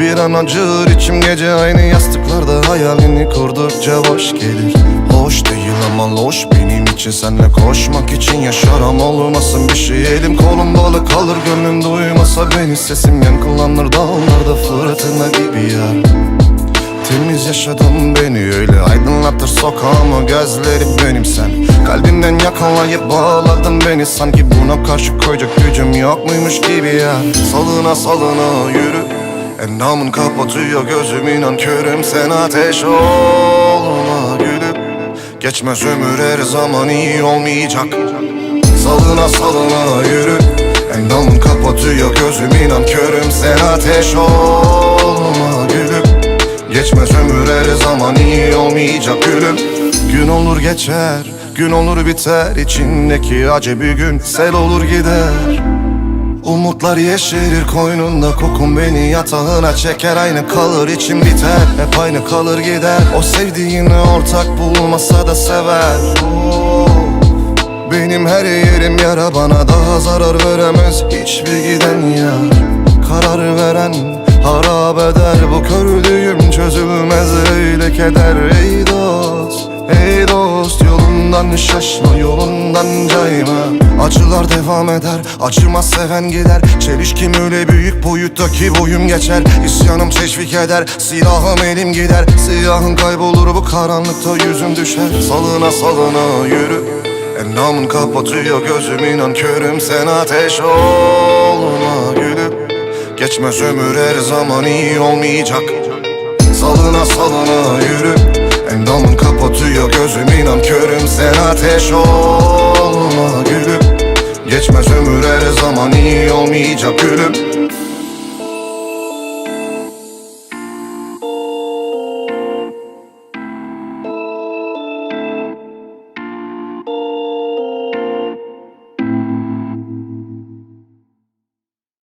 bir an acır içim gece aynı yastıklarda Hayalini kurdukça boş gelir. Hoş değil ama loş benim için Senle koşmak için yaşarım olmasın bir şey. Elim kolum bağlı kalır gönlüm duymasa beni. Sesim yankılanır dağlarda fırtına gibi ya Temiz yaşadım beni öyle aydınlatır sokağımı. Gözlerim benim sen. Kalbimden yakalayıp bağladın beni. Sanki buna karşı koyacak gücüm yok muymuş gibi ya Salına salına yürü Endamın kapatıyor gözüm inan körüm sen ateş olma gülüm. Geçmez ömür her zaman iyi olmayacak. Salına salına yürü. Endamın kapatıyor gözüm inan körüm sen ateş olma gülüm. Geçmez ömür her zaman iyi olmayacak gülüm. Gün olur geçer, gün olur biter. İçindeki acı bir gün sel olur gider Umutlar yeşerir koynunda kokun beni yatağına çeker. Aynı kalır içim biter hep aynı kalır gider. O sevdiğini ortak bulmasa da sever. Benim her yerim yara bana daha zarar veremez. Hiçbir giden yar karar veren harap eder. Bu körlüğüm çözülmez öyle keder yolundan şaşma yolundan cayma. Acılar devam eder acımaz seven gider. Çelişkim öyle büyük boyuttaki boyum geçer. İsyanım teşvik eder silahım elim gider. Siyahın kaybolur bu karanlıkta yüzüm düşer. Salına salına yürü Endamın kapatıyor gözüm. İnan körüm Sen ateş olma gülüm. Geçmez ömür her zaman iyi olmayacak. Salına salına gözüm inan körüm Sen ateş olma gülüm. Geçmez ömür her zaman iyi olmayacak gülüm